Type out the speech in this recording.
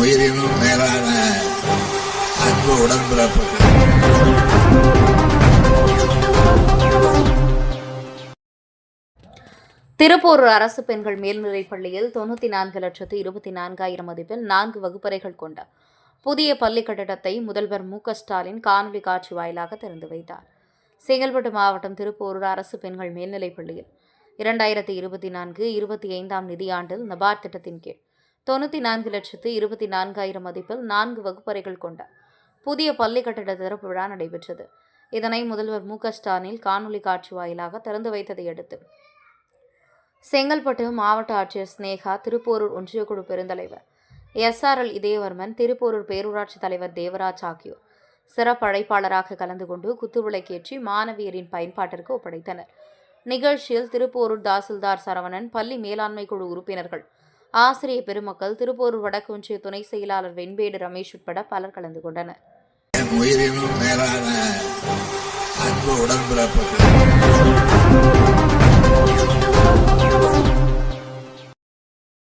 உயிரினும் மேலான அன்பு உடன்பிறப்புகள். திருப்பூர் அரசு பெண்கள் மேல்நிலைப் பள்ளியில் தொண்ணூற்றி நான்கு லட்சத்து இருபத்தி நான்காயிரம் மதிப்பில் நான்கு வகுப்பறைகள் கொண்ட புதிய பள்ளி கட்டடத்தை முதல்வர் மு ஸ்டாலின் காணொலி காட்சி வாயிலாக திறந்து வைத்தார். செங்கல்பட்டு மாவட்டம் திருப்பூர் அரசு பெண்கள் மேல்நிலைப் பள்ளியில் இரண்டாயிரத்தி இருபத்தி நான்கு இருபத்தி ஐந்தாம் நிதியாண்டில் நபார்ட் திட்டத்தின் கீழ் தொண்ணூற்றி நான்கு லட்சத்து இருபத்தி நான்காயிரம் மதிப்பில் நான்கு வகுப்பறைகள் கொண்ட புதிய பள்ளி கட்டட திறப்பு விழா நடைபெற்றது. இதனை முதல்வர் மு க ஸ்டாலின் காணொலி காட்சி வாயிலாக திறந்து வைத்ததை அடுத்து செங்கல்பட்டு மாவட்ட ஆட்சியர் ஸ்னேகா திருப்போரூர் ஒன்றியக்குழு பெருந்தலைவர் எஸ்ஆர்எல் இதயவர்மன் திருப்போரூர் பேரூராட்சி தலைவர் தேவராஜ் ஆகியோர் சிறப்பு அழைப்பாளராக கலந்து கொண்டு குத்துவிளக்கேற்றி மாணவியரின் பயன்பாட்டிற்கு ஒப்படைத்தனர். நிகழ்ச்சியில் திருப்போரூர் தாசில்தார் சரவணன் பள்ளி மேலாண்மை குழு உறுப்பினர்கள் ஆசிரிய பெருமக்கள் திருப்பூர் வடக்கு ஒன்றிய துணை செயலாளர் வெண்பேடு ரமேஷ் உட்பட பலர் கலந்து கொண்டனர். உயிரினும் மேலான அன்பு உடன்பிறப்புகள்.